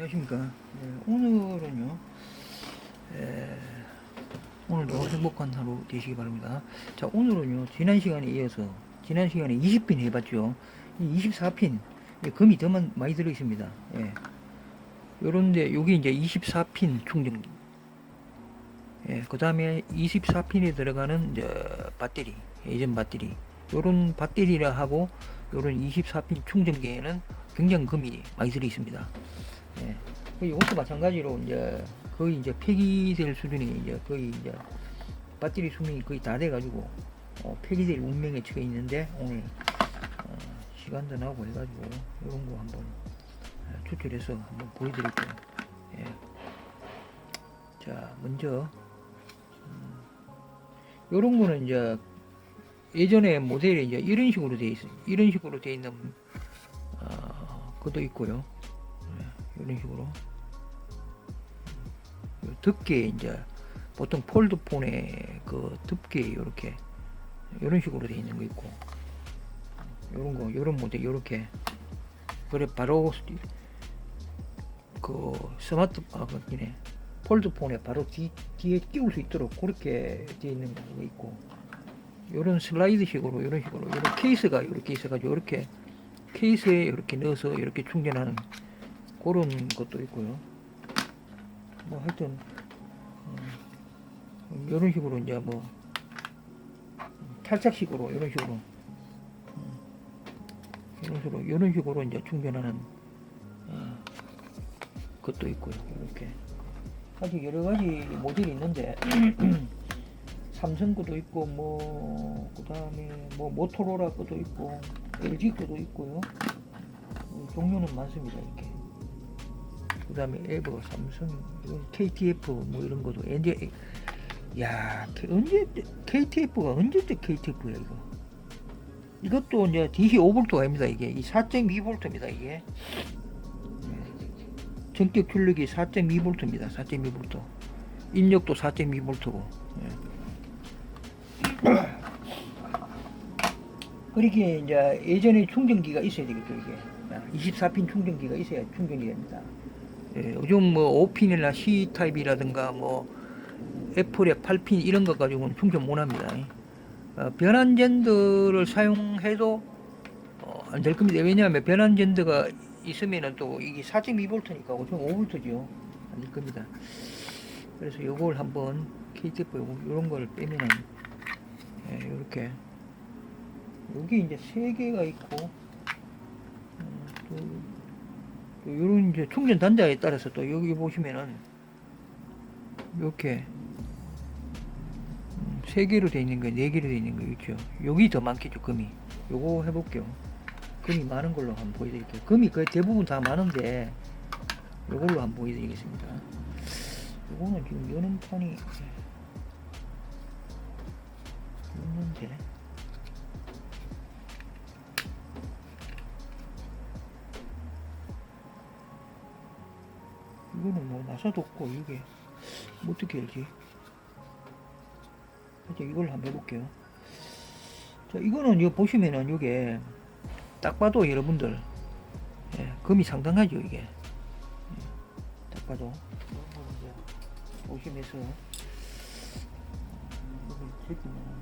안녕하십니까. 네, 오늘은요, 에, 오늘도 행복한 하루 되시기 바랍니다. 자, 오늘은요, 지난 시간에 이어서, 지난 시간에 20핀 해봤죠. 이 24핀, 금이 더 많- 많이 들어있습니다. 예. 요런데, 여기 이제 24핀 충전기. 예, 그 다음에 24핀에 들어가는 이제 배터리, 예전 배터리. 요런 배터리라 하고, 요런 24핀 충전기에는 굉장히 금이 많이 들어 있습니다. 예. 그 이것도 마찬가지로 이제 거의 이제 폐기될 수준이 이제 거의 이제 배터리 수명이 거의 다 돼가지고 어, 폐기될 운명에 처해 있는데 오늘 어, 시간도 나고 해가지고 이런 거 한번 어, 추출해서 한번 보여드릴게요. 예. 자 먼저 음, 이런 거는 이제 예전에 모델이 이제 이런 식으로 돼 있어 이런 식으로 돼 있는 어, 것도 있고요. 예, 이런 식으로. 요 덮개 이제 보통 폴드폰에 그 덮개 이렇게 이런 식으로 돼 있는 거 있고. 이런 거 이런 모델 이렇게. 그래 바로 그 스마트 아 그네. 폴드폰에 바로 뒤, 뒤에 끼울 수 있도록 그렇게 돼 있는 거 있고. 이런 슬라이드식으로 이런 식으로. 이런 케이스가 이렇게 있어가지고 이렇게 케이스에 이렇게 넣어서 이렇게 충전하는 그런 것도 있고요. 뭐 하여튼 음, 이런 식으로 이제 뭐 탈착식으로 이런 식으로 음, 이런 식으로 이런 식으로 이제 충전하는 어, 것도 있고요. 이렇게 아주 여러 가지 모델이 있는데 삼성 거도 있고 뭐 그다음에 뭐 모토로라 거도 있고 LG 거도 있고요. 음, 종류는 많습니다. 이렇게. 그 다음에 에버, 삼성, KTF 뭐 이런 것도 언제 야 언제 때- KTF가 언제 때 KTF야 이거? 이것도 이제 DC 5V 아닙니다 이게 이 4.2V입니다 이게 예. 전격 출력이 4.2V입니다 4.2V 입력도 4.2V고 그렇게 이제 예전에 충전기가 있어야 되겠죠 이게 24핀 충전기가 있어야 충전이 됩니다. 예, 요즘 뭐 5핀이나 C 타입이라든가 뭐 애플의 8핀 이런 것 가지고는 충전 못 합니다. 어, 변환 젠더를 사용해도 어, 안될 겁니다. 왜냐하면 변환 젠더가 있으면은 또 이게 4.2V니까 5.5V죠. 안 될 겁니다. 그래서 요걸 한번 KTF 요런 걸 빼면은 예, 요렇게 여기 이제 세 개가 있고 음, 또, 또 요런 이제 충전 단자에 따라서 또 여기 보시면은 이렇게 음, 세 개로 돼 있는 거, 네 개로 돼 있는 거 있죠. 여기 더 많겠죠, 금이. 요거 해볼게요. 금이 많은 걸로 한번 보여드릴게요. 금이 거의 대부분 다 많은데 요걸로 한번 보여드리겠습니다. 요거는 지금 여는 판이 있는데 이거는 뭐 나사도 없고 이게 뭐 어떻게 알지? 하여튼 이걸 한번 해볼게요. 자 이거는 이거 보시면은 이게 딱 봐도 여러분들 예, 금이 상당하죠 이게 예, 딱 봐도 이제 보시면서 이걸 제끼면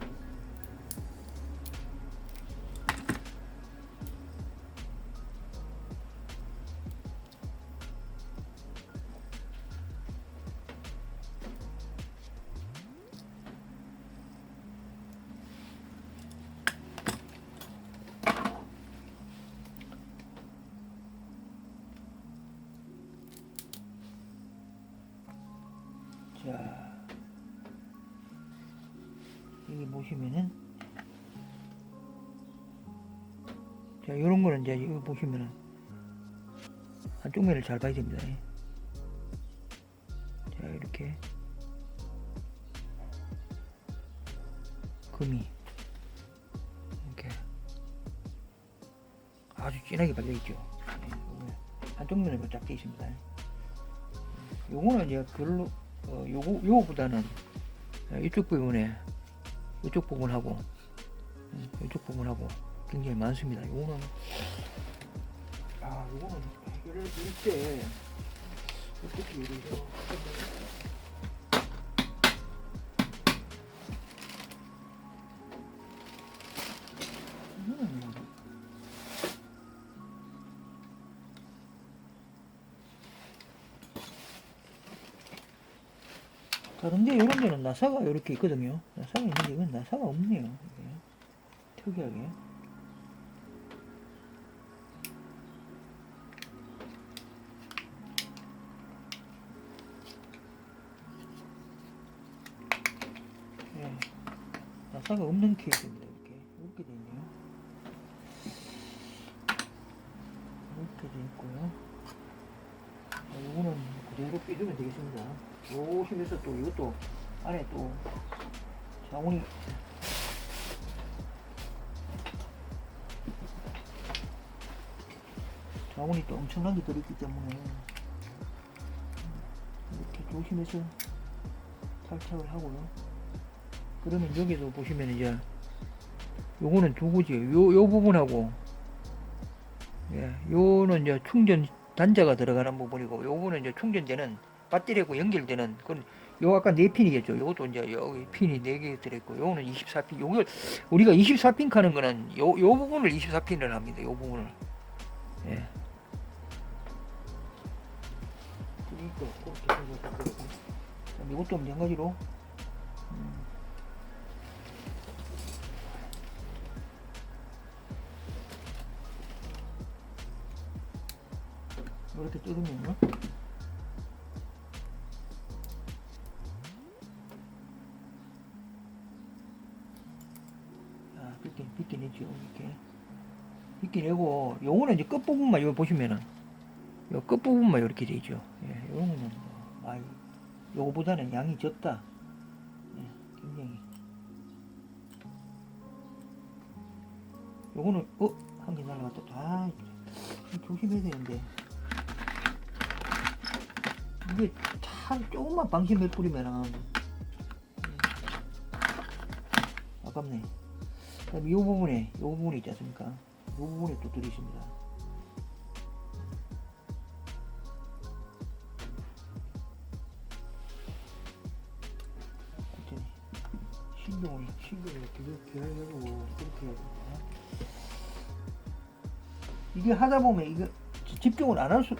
자, 여기 보시면은, 자, 요런 거는 이제 여기 보시면은, 한쪽 면을 잘 봐야 됩니다. 자, 이렇게. 금이. 이렇게. 아주 진하게 발려있죠. 네, 한쪽 면으로 쫙돼 있습니다. 요거는 이제 별로 어, 요거 요거보다는 어, 이쪽 부분에 이쪽 부분하고 음, 이쪽 부분하고 굉장히 많습니다. 요거는 아 요거는 해결을 이때 어떻게 이러죠? 다른데 이런 데는 나사가 이렇게 있거든요. 나사가 있는데 이건 나사가 없네요. 이게. 특이하게. 예. 나사가 없는 케이스입니다. 이렇게 이렇게 돼 있네요. 이렇게 돼 있고요. 자, 이거는 그대로 빼주면 되겠습니다. 조심해서 또 이것도 안에 또 자원이 자원이 또 엄청나게 들어있기 때문에 이렇게 조심해서 탈착을 하고요. 그러면 여기도 보시면 이제 요거는 두고지 요, 요 부분하고 예, 요는 이제 충전 단자가 들어가는 부분이고 요거는 이제 충전되는 배터리하고 연결되는 그건 요 아까 네 핀이겠죠. 요것도 이제 여기 핀이 네 개 들어있고 요거는 24핀. 요걸 우리가 24핀 카는 거는 요, 요 부분을 24핀을 합니다. 요 부분을. 예. 이것도 마찬가지로 음. 이렇게 뜯으면요. 빗겨내죠, 이렇게. 빗겨내고, 요거는 이제 끝 부분만, 요 보시면은, 요 끝 부분만 이렇게 되죠. 예, 요거는 뭐, 많이, 요거보다는 양이 적다. 예, 굉장히. 요거는, 어? 한 개 날라갔다. 아, 조심해야 되는데. 이게 참 조금만 방심해 뿌리면은, 예, 아깝네. 그다음에 이 부분에 이 부분이 있지 않습니까? 이 부분에 또. 하여튼 신경을 신경을 되게 기하려고 그렇게 해야 됩니다. 이게 하다 보면 이거 지- 집중을 안 할 수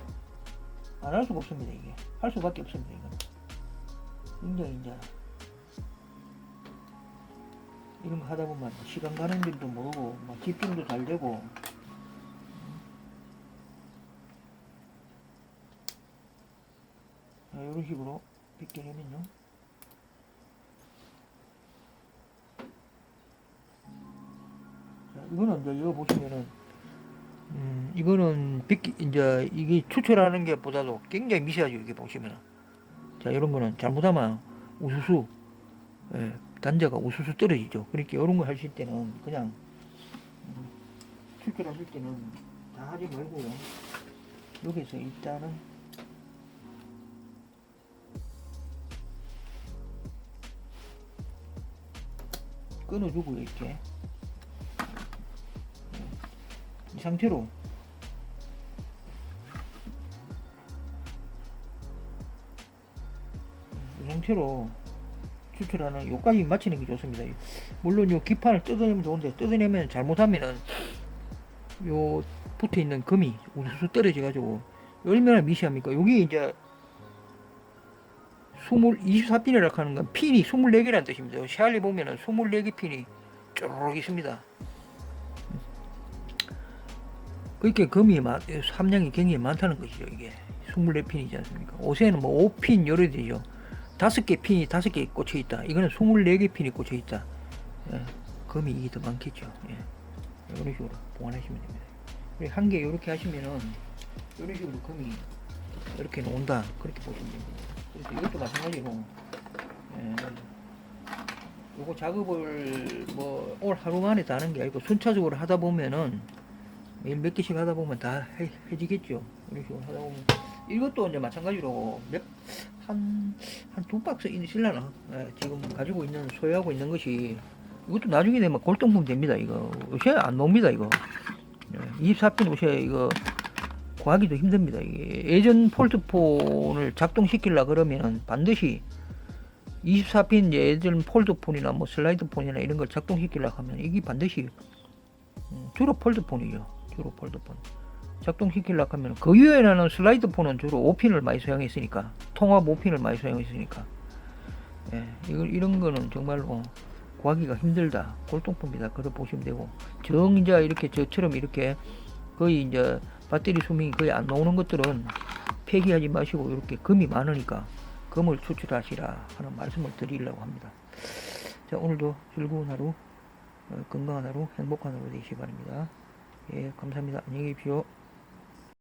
안 할 수가 없습니다. 이게 할 수밖에 없습니다. 이거는 굉장히 이제 이런 거 하다 보면 시간 가는 줄도 모르고 막 집중도 잘 되고. 자, 이런 식으로 벗겨내면요. 자, 이거는 이제 이거 보시면은 음, 이거는 벗기, 이제 이게 추출하는 게 보다도 굉장히 미세하죠 이게 보시면은. 자 이런 거는 잘못하면 우수수 예, 단자가 우수수 떨어지죠. 그러니까 이런 거 하실 때는 그냥 음, 출출하실 때는 다 하지 말고요. 여기서 일단은 끊어주고 이렇게 예, 이 상태로 이 상태로 추출하는 요까지 맞추는 게 좋습니다. 물론 요 기판을 뜯어내면 좋은데 뜯어내면 잘못하면은 요 붙어 있는 금이 우수수 떨어져 가지고 얼마나 미시합니까? 여기 이제 20, 24핀이라고 하는 건 핀이 24개라는 뜻입니다. 샤알리 보면은 24개 핀이 쪼르륵 있습니다. 그렇게 금이 많, 함량이 굉장히 많다는 것이죠. 이게 24핀이지 않습니까? 옷에는 뭐 5핀 여러 되죠. 다섯 개 핀이 다섯 개 꽂혀 있다. 이거는 24개 핀이 꽂혀 있다. 예, 금이 이게 더 많겠죠. 예. 이런 식으로 보관하시면 됩니다. 한 개 이렇게 하시면은 이런 식으로 금이 이렇게 온다. 그렇게 보시면 됩니다. 그래서 이것도 마찬가지로 예, 요거 작업을 뭐 오늘 하루 만에 다 하는 게 아니고 순차적으로 하다 보면은 몇 개씩 하다 보면 다 해, 해지겠죠. 이런 식으로 하다 보면 이것도 이제 마찬가지로 몇 한 한 두 박스 있으려나 예, 지금 가지고 있는 소유하고 있는 것이 이것도 나중에 되면 골동품 됩니다 이거 요새 안 놉니다 이거 예, 24핀 요새 이거 구하기도 힘듭니다. 이게 예전 폴드폰을 작동시키려 그러면 반드시 24핀 이제 예전 폴드폰이나 뭐 슬라이드폰이나 이런 걸 작동시키려 하면 이게 반드시 음, 주로 폴드폰이죠. 주로 폴드폰. 작동시키려 하면 그 이외에는 슬라이드 폰은 주로 5핀을 많이 사용했으니까 통합 5핀을 많이 사용했으니까 예, 이거, 이런 거는 정말로 구하기가 힘들다. 골동품이다. 그렇게 보시면 되고 정 이제 이렇게 저처럼 이렇게 거의 이제 배터리 수명이 거의 안 나오는 것들은 폐기하지 마시고 이렇게 금이 많으니까 금을 추출하시라 하는 말씀을 드리려고 합니다. 자 오늘도 즐거운 하루, 어, 건강한 하루, 행복한 하루 되시기 바랍니다. 예, 감사합니다. 안녕히 계십시오.